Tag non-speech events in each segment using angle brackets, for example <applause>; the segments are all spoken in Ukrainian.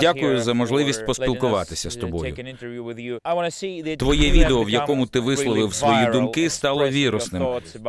Дякую за можливість поспілкуватися us, з uh, тобою. Твоє відео, в якому ти висловив свої думки, стало вірусним.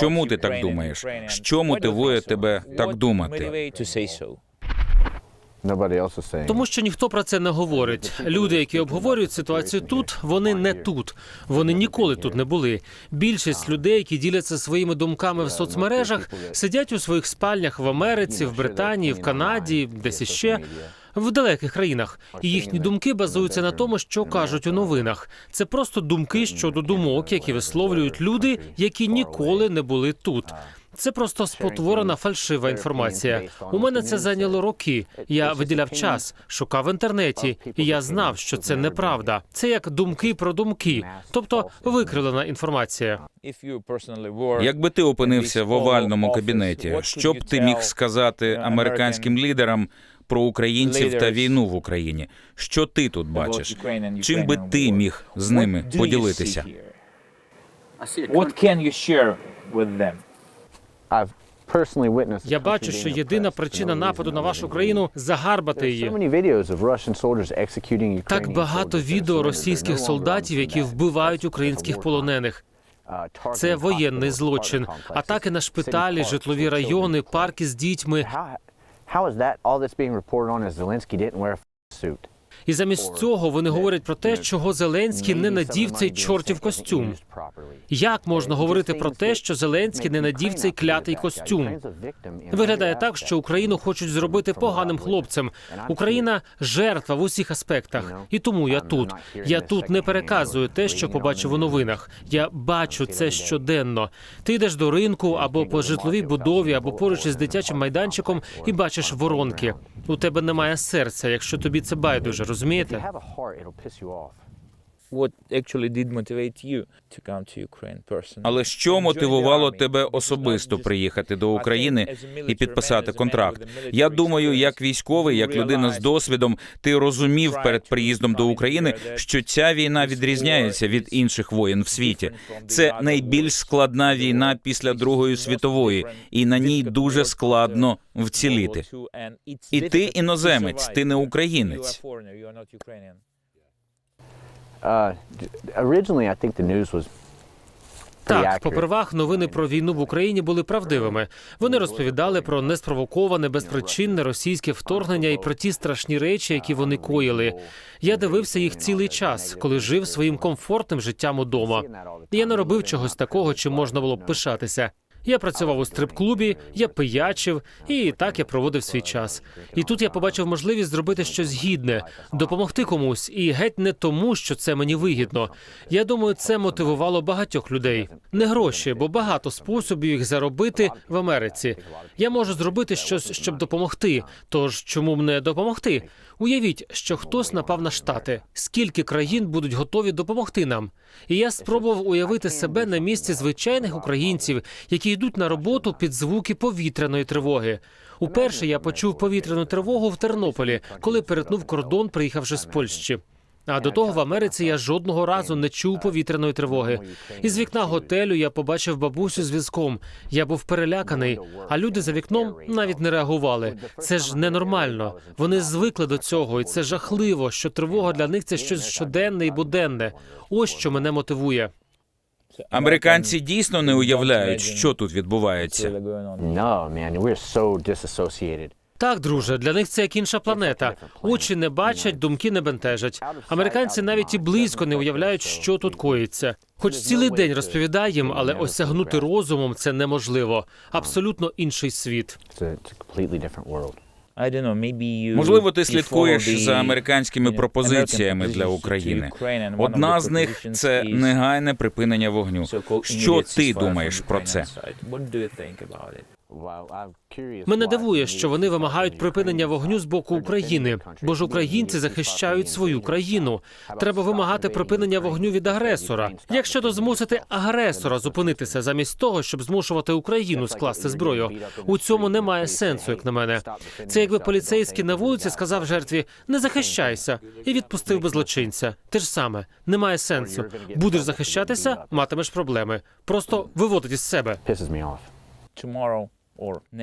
Чому ти так думаєш? Що мотивує тебе так думати? motivate to say so? Nobody else is saying. Тому що ніхто про це не говорить. Люди, які обговорюють ситуацію тут, вони не тут. Вони ніколи тут не були. Більшість людей, які діляться своїми думками в соцмережах, сидять у своїх спальнях в Америці, в Британії, в Канаді, десь іще. В далеких країнах і їхні думки базуються на тому, що кажуть у новинах. Це просто думки щодо думок, які висловлюють люди, які ніколи не були тут. Це просто спотворена фальшива інформація. У мене це зайняло роки. Я виділяв час, шукав в інтернеті, і я знав, що це неправда. Це як думки про думки, тобто викривлена інформація. Якби ти опинився в овальному кабінеті, що б ти міг сказати американським лідерам про українців та війну в Україні? Що ти тут бачиш? Чим би ти міг з ними поділитися? What can you share with them? I've personally witnessed. Я бачу, що єдина причина нападу на вашу країну загарбати її. Так багато відео російських солдатів, які вбивають українських полонених. Uh, Це воєнний злочин. Атаки на шпиталі, житлові райони, парки з дітьми. How, is that all that's being reported on is Zelensky didn't wear a suit? І замість цього вони говорять про те, чого Зеленський не надів цей чортів костюм. Як можна говорити про те, що Зеленський не надів цей клятий костюм? Виглядає так, що Україну хочуть зробити поганим хлопцем. Україна жертва в усіх аспектах. І тому я тут. Я тут не переказую те, що побачив у новинах. Я бачу це щоденно. Ти йдеш до ринку або по житловій будові, або поруч із дитячим майданчиком і бачиш воронки. У тебе немає серця, якщо тобі це байдуже, розумієте? What actually did motivate you to come to Ukraine personally? Але що мотивувало тебе особисто приїхати до України і підписати контракт? Я думаю, як військовий, як людина з досвідом, ти розумів перед приїздом до України, що ця війна відрізняється від інших воєн в світі. Це найбільш складна війна після Другої світової, і на ній дуже складно вціліти. І ти іноземець, ти не українець. Uh, originally, I think the news was Так, попервах новини про війну в Україні були правдивими. Вони розповідали про неспровоковане безпричинне російське вторгнення і про ті страшні речі, які вони коїли. Я дивився їх цілий час, коли жив своїм комфортним життям удома. Я не робив чогось такого, чим можна було б пишатися. Я працював у стрип-клубі, я пиячив, і так я проводив свій час. І тут я побачив можливість зробити щось гідне, допомогти комусь, і геть не тому, що це мені вигідно. Я думаю, це мотивувало багатьох людей. Не гроші, бо багато способів їх заробити в Америці. Я можу зробити щось, щоб допомогти. Тож чому б не допомогти? Уявіть, що хтось напав на штати. Скільки країн будуть готові допомогти нам? І я спробував уявити себе на місці звичайних українців, які йдуть на роботу під звуки повітряної тривоги. Уперше я почув повітряну тривогу в Тернополі, коли перетнув кордон, приїхавши з Польщі. А до того в Америці я жодного разу не чув повітряної тривоги. Із вікна готелю я побачив бабусю з візком. Я був переляканий, а люди за вікном навіть не реагували. Це ж ненормально. Вони звикли до цього, і це жахливо, що тривога для них це щось щоденне і буденне. Ось що мене мотивує. Американці дійсно не уявляють, що тут відбувається. Так, друже, для них це як інша планета. Очі не бачать, думки не бентежать. Американці навіть і близько не уявляють, що тут коїться. Хоч цілий день розповідає їм, але осягнути розумом це неможливо. Абсолютно інший світ. Можливо, ти слідкуєш за американськими пропозиціями для України. Одна з них це негайне припинення вогню. Що ти думаєш про це? Мене дивує, що вони вимагають припинення вогню з боку України, бо ж українці захищають свою країну. Треба вимагати припинення вогню від агресора. Як щодо змусити агресора зупинитися замість того, щоб змушувати Україну скласти зброю, у цьому немає сенсу, як на мене. Це якби поліцейський на вулиці сказав жертві не захищайся і відпустив би злочинця. Те ж саме немає сенсу. Будеш захищатися, матимеш проблеми. Просто виводить із себе.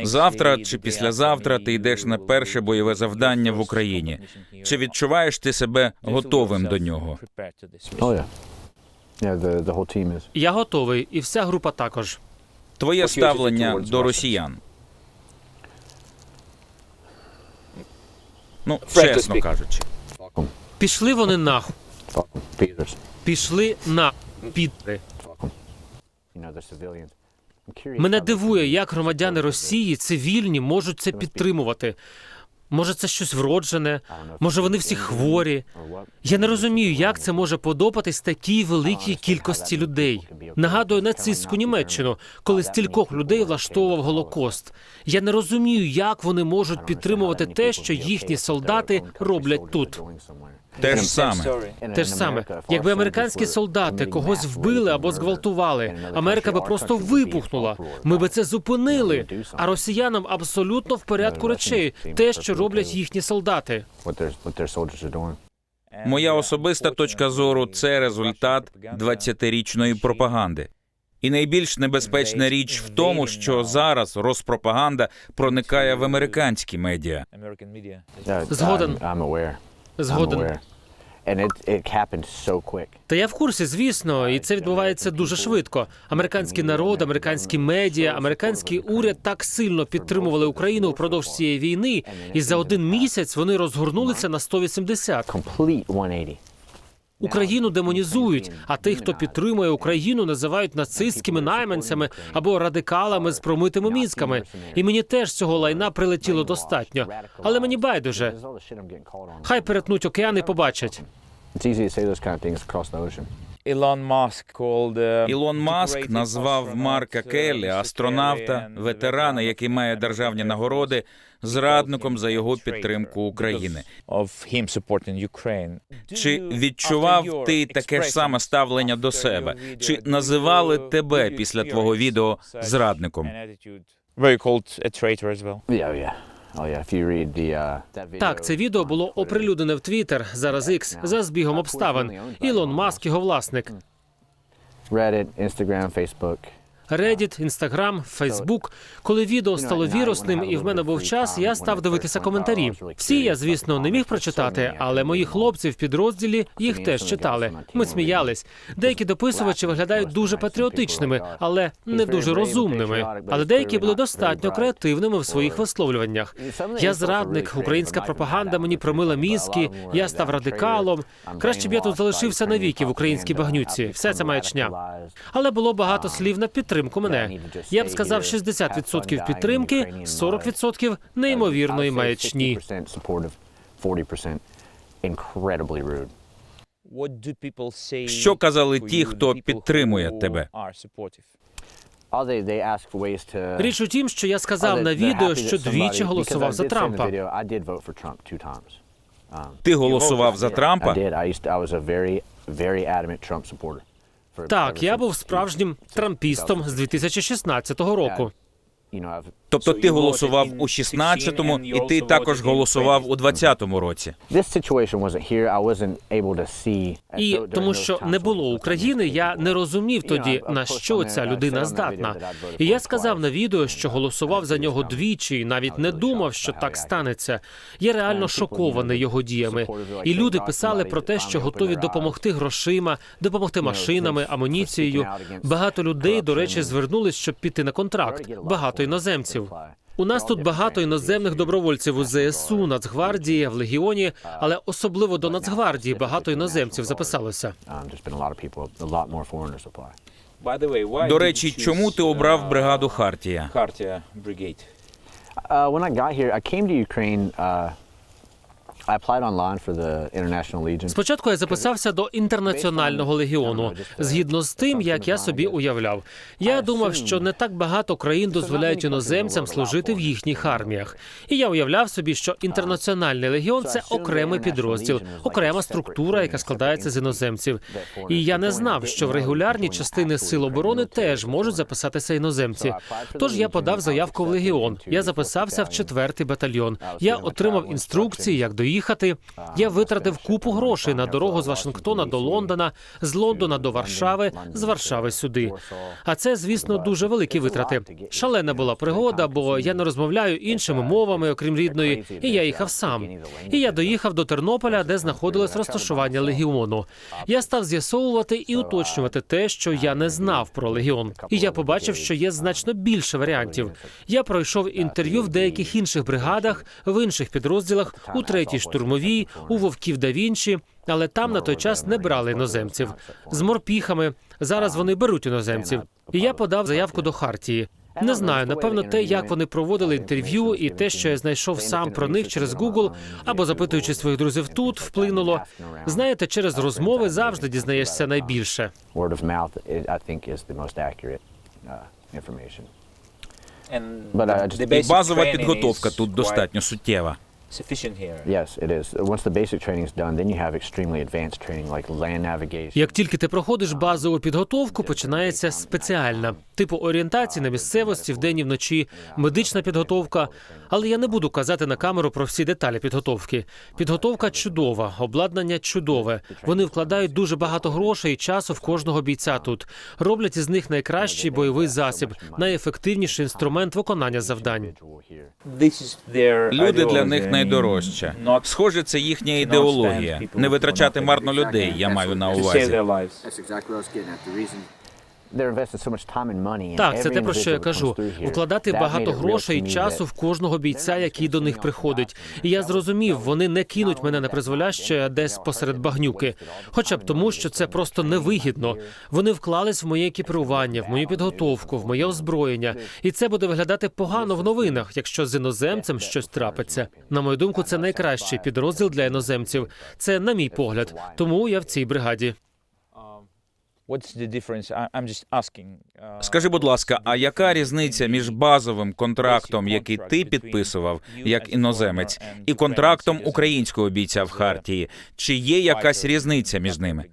Завтра чи післязавтра ти йдеш на перше бойове завдання в Україні. Чи відчуваєш ти себе готовим до нього? Oh. Я готовий, і вся група також. Твоє ставлення до росіян? Ну, чесно кажучи. Пішли вони нахуй. Пішли на підри. Мене дивує, як громадяни Росії цивільні можуть це підтримувати. Може, це щось вроджене, може вони всі хворі. Я не розумію, як це може подобатись такій великій кількості людей. Нагадую нацистську Німеччину, коли стількох людей влаштовував Голокост. Я не розумію, як вони можуть підтримувати те, що їхні солдати роблять тут. Те ж саме. Те ж саме, якби американські солдати когось вбили або зґвалтували, Америка би просто вибухнула. Ми би це зупинили. А росіянам абсолютно в порядку речей те, що роблять їхні солдати. Моя особиста точка зору це результат 20-річної пропаганди. І найбільш небезпечна річ в тому, що зараз розпропаганда проникає в американські медіа. Згоден. Згоден. Та я в курсі, звісно, і це відбувається дуже швидко. Американський народ, американські медіа, американський уряд так сильно підтримували Україну впродовж цієї війни, і за один місяць вони розгорнулися на 180. Complete 180. Україну демонізують, а тих, хто підтримує Україну, називають нацистськими найманцями або радикалами з промитими мізками. І мені теж цього лайна прилетіло достатньо. Але мені байдуже. Хай перетнуть океан і побачать. Ocean. Ілон Маск called, Ілон Маск назвав Марка Келлі, астронавта, ветерана, який має державні нагороди, зрадником за його підтримку України. of him supporting Ukraine. Чи відчував ти таке ж саме ставлення до себе? Чи називали тебе після твого відео зрадником? Very called a traitor as well. Yeah, yeah. Oh uh. Так, це відео було оприлюднене в Твіттер, зараз X, за збігом обставин. Ілон Маск його власник. Reddit, Instagram, Facebook. Reddit, Instagram, Facebook. Коли відео стало вірусним і в мене був час, я став дивитися коментарі. Всі я, звісно, не міг прочитати, але мої хлопці в підрозділі їх теж читали. Ми сміялись. Деякі дописувачі виглядають дуже патріотичними, але не дуже розумними. Але деякі були достатньо креативними в своїх висловлюваннях. Я зрадник, українська пропаганда мені промила мізки, я став радикалом. Краще б я тут залишився навіки в українській багнюці. Все це маячня. Але було багато слів на підтримку мене. Я б сказав 60% підтримки, 40% неймовірної маячні. 60% supportive, 40% incredibly rude. What do people say Що казали ті, хто підтримує тебе? Річ у тім, що я Oh, сказав на відео, що двічі голосував за Трампа. Um, Ти голосував за Трампа? Так, я був справжнім трампістом з 2016 року. Тобто ти голосував у 16-му, і ти також голосував у 20-му році. І тому, що не було України, я не розумів тоді на що ця людина здатна. І я сказав на відео, що голосував за нього двічі, і навіть не думав, що так станеться. Я реально шокований його діями. І люди писали про те, що готові допомогти грошима, допомогти машинами, амуніцією. Багато людей, до речі, звернулись, щоб піти на контракт. Багато іноземців. У нас тут багато іноземних добровольців у ЗСУ, Нацгвардії, в Легіоні, але особливо до Нацгвардії багато іноземців записалося. До речі, чому ти обрав бригаду Хартія? Хартія Brigade? Спочатку я записався до інтернаціонального легіону згідно з тим, як я собі уявляв. Я думав, що не так багато країн дозволяють іноземцям служити в їхніх арміях. І я уявляв собі, що інтернаціональний легіон це окремий підрозділ, окрема структура, яка складається з іноземців. І я не знав, що в регулярні частини сил оборони теж можуть записатися іноземці. Тож я подав заявку в легіон. Я записався в четвертий батальйон. Я отримав інструкції, як доїхати доїхати. Я витратив купу грошей на дорогу з Вашингтона до Лондона, з Лондона до Варшави, з Варшави сюди. А це, звісно, дуже великі витрати. Шалена була пригода, бо я не розмовляю іншими мовами, окрім рідної, і я їхав сам. І я доїхав до Тернополя, де знаходилось розташування легіону. Я став з'ясовувати і уточнювати те, що я не знав про легіон. І я побачив, що є значно більше варіантів. Я пройшов інтерв'ю в деяких інших бригадах, в інших підрозділах, у третій штурмовій, у вовків да Вінчі. Але там на той час не брали іноземців з морпіхами. Зараз вони беруть іноземців. І я подав заявку до Хартії. Не знаю, напевно, те, як вони проводили інтерв'ю, і те, що я знайшов сам про них через Google, або запитуючи своїх друзів тут, вплинуло. Знаєте, через розмови завжди дізнаєшся найбільше. Accurate uh, uh, І базова підготовка тут достатньо суттєва. Sufficient here. Yes, it is. Once the basic training is done, then you have extremely advanced training like land navigation. Як тільки ти проходиш базову підготовку, починається спеціальна типу орієнтації на місцевості вдень і вночі, медична підготовка. Але я не буду казати на камеру про всі деталі підготовки. Підготовка чудова, обладнання чудове. Вони вкладають дуже багато грошей і часу в кожного бійця тут. Роблять із них найкращий бойовий засіб, найефективніший інструмент виконання завдань. Люди для них найдорожче. Схоже, це їхня ідеологія. Не витрачати марно людей. Я маю на увазі. Так, це те про що я кажу. Вкладати багато грошей і часу в кожного бійця, який до них приходить. І я зрозумів, вони не кинуть мене на призволяще десь посеред багнюки, хоча б тому, що це просто невигідно. Вони вклались в моє екіпірування, в мою підготовку, в моє озброєння, і це буде виглядати погано в новинах, якщо з іноземцем щось трапиться. На мою думку, це найкращий підрозділ для іноземців. Це на мій погляд. Тому я в цій бригаді. What's the difference? I- I'm just asking. uh, Скажи, будь ласка, а яка різниця між базовим контрактом, який ти підписував як іноземець, і контрактом українського бійця в Хартії? Чи є якась різниця між ними?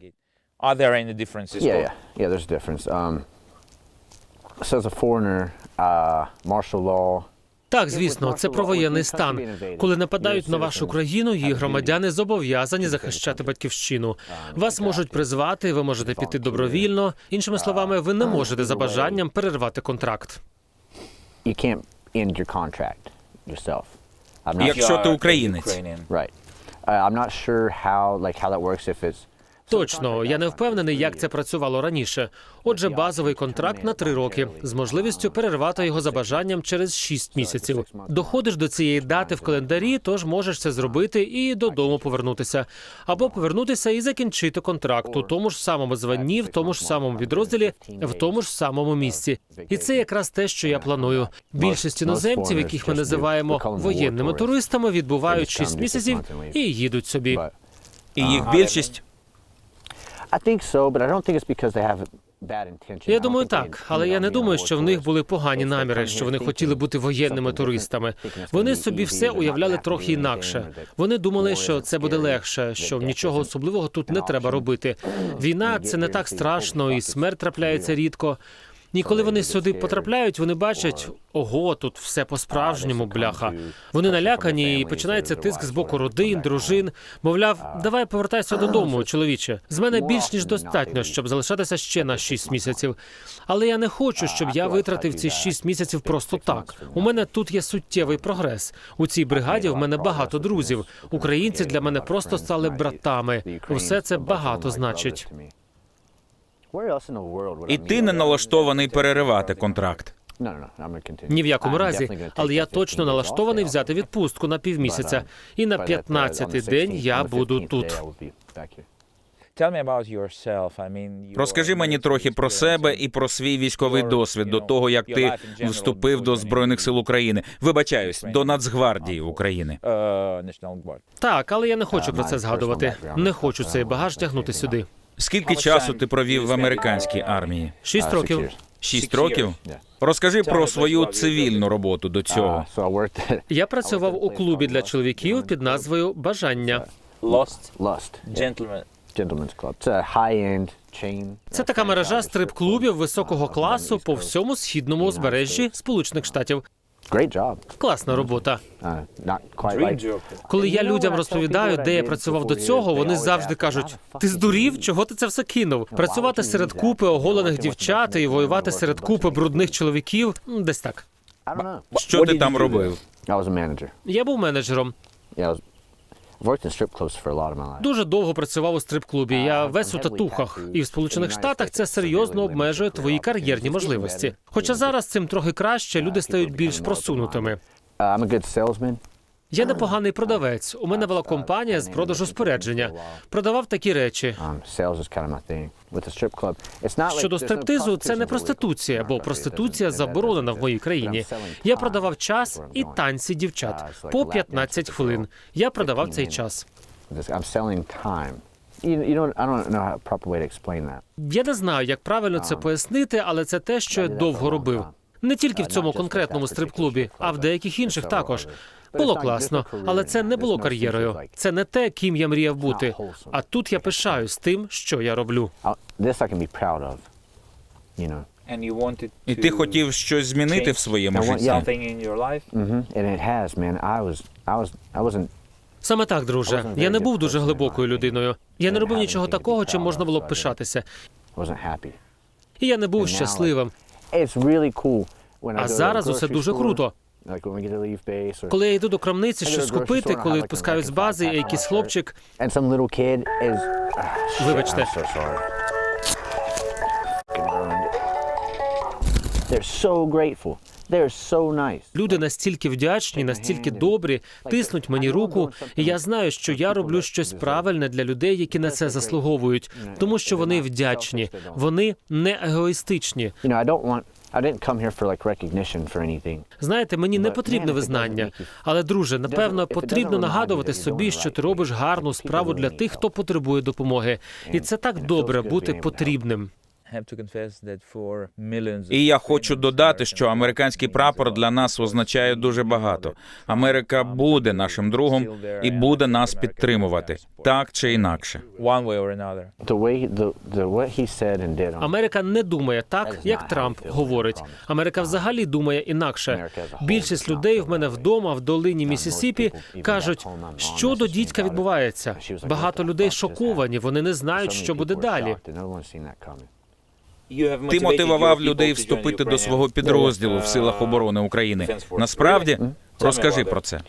Yeah, yeah, yeah. There's a difference. Um, so as a foreigner, uh, martial law. Так, звісно, це про воєнний стан. Коли нападають на вашу країну, її громадяни зобов'язані захищати батьківщину. Вас можуть призвати, ви можете піти добровільно. Іншими словами, ви не можете за бажанням перервати контракт. Якщо ти українець. Точно, я не впевнений, як це працювало раніше. Отже, базовий контракт на три роки з можливістю перервати його за бажанням через шість місяців. Доходиш до цієї дати в календарі, тож можеш це зробити і додому повернутися, або повернутися і закінчити контракт у тому ж самому званні, в тому ж самому підрозділі, в тому ж самому місці. І це якраз те, що я планую. Більшість іноземців, яких ми називаємо воєнними туристами, відбувають шість місяців і їдуть собі. І їх більшість Я думаю, так, але я не думаю, що в них були погані наміри, що вони хотіли бути воєнними туристами. Вони собі все уявляли трохи інакше. Вони думали, що це буде легше, що нічого особливого тут не треба робити. Війна це не так страшно, і смерть трапляється рідко. І коли вони сюди потрапляють, вони бачать, ого, тут все по-справжньому, бляха. Вони налякані, і починається тиск з боку родин, дружин. Мовляв, давай повертайся додому, чоловіче. З мене більш ніж достатньо, щоб залишатися ще на шість місяців. Але я не хочу, щоб я витратив ці шість місяців просто так. У мене тут є суттєвий прогрес. У цій бригаді в мене багато друзів. Українці для мене просто стали братами. Усе це багато значить. І ти не налаштований переривати контракт. Ні в якому разі, але я точно налаштований взяти відпустку на півмісяця, і на 15-й день я буду тут. Розкажи мені трохи про себе і про свій військовий досвід до того, як ти вступив до збройних сил України. Вибачаюсь, до Нацгвардії України. uh, Так, але я не хочу про це згадувати. Не хочу цей багаж тягнути сюди. Скільки часу ти провів в американській армії? Шість років. Шість років. Розкажи про свою цивільну роботу до цього. <laughs> Я працював у клубі для чоловіків під назвою Бажання. Це така мережа стрип-клубів високого класу по всьому східному узбережжі Сполучених Штатів. Great job. Класна робота. Uh. Коли я людям розповідаю, де я працював до цього, вони завжди кажуть: ти здурів? Чого ти це все кинув? Працювати серед купи оголених дівчат і воювати серед купи брудних чоловіків. Десь так. Що ти там робив? I was a. Я був менеджером. Дуже довго працював у стрип-клубі. Я весь у татухах, і в Сполучених Штатах це серйозно обмежує твої кар'єрні можливості. Хоча зараз цим трохи краще, люди стають більш просунутими. Uh. Я непоганий продавець. У мене була компанія з продажу спорядження. Продавав такі речі. Um, Щодо стриптизу, це не проституція, бо проституція заборонена в моїй країні. Я продавав час і танці дівчат Uh, по lap 15 хвилин. Я продавав цей час. Я не знаю, як правильно це пояснити, але це те, що я довго робив. Не тільки в цьому конкретному стрип-клубі, а в деяких інших також. Було класно, але це не було кар'єрою. Це не те, ким я мріяв бути. А тут я пишаюсь тим, що я роблю. І ти хотів щось змінити в своєму житті? hmm wasn't. Саме так, друже. Я не був дуже глибокою людиною. Я не робив нічого такого, чим можна було б пишатися. І я не був щасливим. А зараз усе дуже круто. Коли я йду до крамниці щось купити, коли відпускають з бази, якийсь хлопчик. Ah, Вибачте. Люди настільки вдячні, настільки добрі, тиснуть мені руку, і я знаю, що я роблю щось правильне для людей, які на це заслуговують, тому що вони вдячні, вони не егоїстичні. You know, I don't want. I didn't come here for like recognition for anything. Знаєте, мені не потрібне визнання, але друже, напевно, потрібно нагадувати собі, що ти робиш гарну справу для тих, хто потребує допомоги, і це так добре бути потрібним. Have to confess that for millions І я хочу додати, що американський прапор для нас означає дуже багато. Америка буде нашим другом і буде нас підтримувати, так чи інакше. Америка не думає так, як Трамп говорить. Америка взагалі думає інакше. Більшість людей в мене вдома в долині Місісіпі кажуть, що до дідька відбувається. Багато людей шоковані, вони не знають, що буде далі. Ти мотивував людей вступити до свого підрозділу в силах оборони України. Насправді, розкажи про це.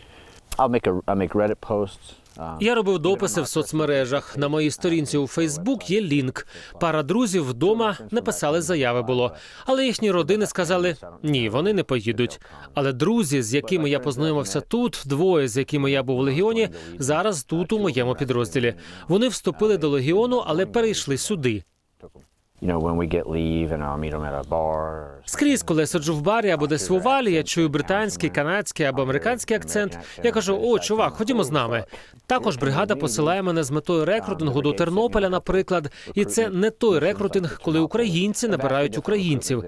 Uh, Я робив дописи в соцмережах. На моїй сторінці у Фейсбук є лінк. Пара друзів вдома написали заяви було, але їхні родини сказали ні, вони не поїдуть. Але друзі, з якими я познайомився тут, двоє з якими я був у легіоні, зараз тут у моєму підрозділі. Вони вступили до легіону, але перейшли сюди. Скрізь, коли сиджу в барі або десь в овалі, я чую британський, канадський або американський акцент. Я кажу: о, чувак, ходімо з нами. Також бригада посилає мене з метою рекрутингу до Тернополя, наприклад. І це не той рекрутинг, коли українці набирають українців.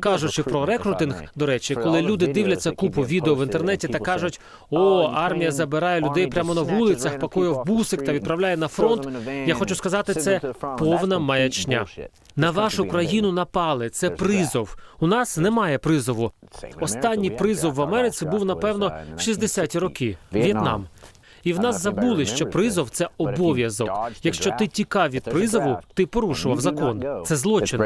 Кажучи про рекрутинг, до речі, коли люди дивляться купу відео в інтернеті та кажуть: о, армія забирає людей прямо на вулицях, пакує в бусик та відправляє на фронт. Я хочу сказати, це повна маячня. На вашу країну напали. Це призов. У нас немає призову. Останній призов в Америці був напевно в 60-ті роки. В'єтнам. І в нас забули, що призов це обов'язок. Якщо ти тікав від призову, ти порушував закон. Це злочин.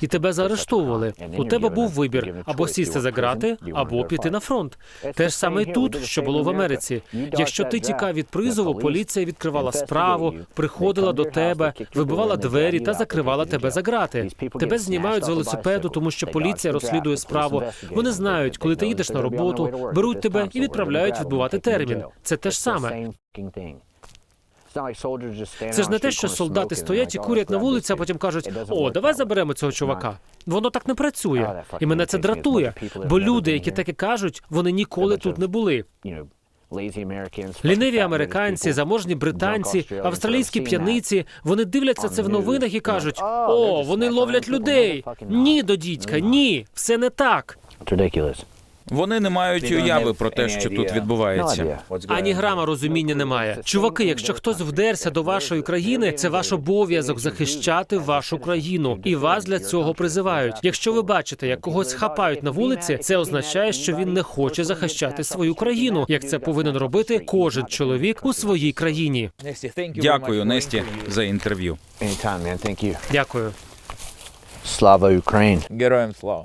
І тебе заарештовували. У тебе був вибір або сісти за грати, або піти на фронт. Те ж саме і тут, що було в Америці. Якщо ти тікав від призову, поліція відкривала справу, приходила до тебе, вибивала двері та закривала тебе за грати. Тебе знімають з велосипеду, тому що поліція розслідує справу. Вони знають, коли ти їдеш на роботу, беруть тебе і відправляють відбувати термін. Це те ж саме. Це ж не те, що солдати стоять і курять на вулиці, а потім кажуть: о, давай заберемо цього чувака. Воно так не працює, і мене це дратує. Бо люди, які таке кажуть, вони ніколи тут не були. Ліниві американці, заможні британці, австралійські п'яниці. Вони дивляться це в новинах і кажуть: о, вони ловлять людей. Ні, до дідька, ні, все не так. Вони не мають уяви про те, що тут відбувається. Ані грама розуміння немає. Чуваки, якщо хтось вдерся до вашої країни, це ваш обов'язок захищати вашу країну, і вас для цього призивають. Якщо ви бачите, як когось хапають на вулиці, це означає, що він не хоче захищати свою країну, як це повинен робити кожен чоловік у своїй країні. Дякую, Несті, за інтерв'ю. Дякую. Slava Ukraine. Героям слава.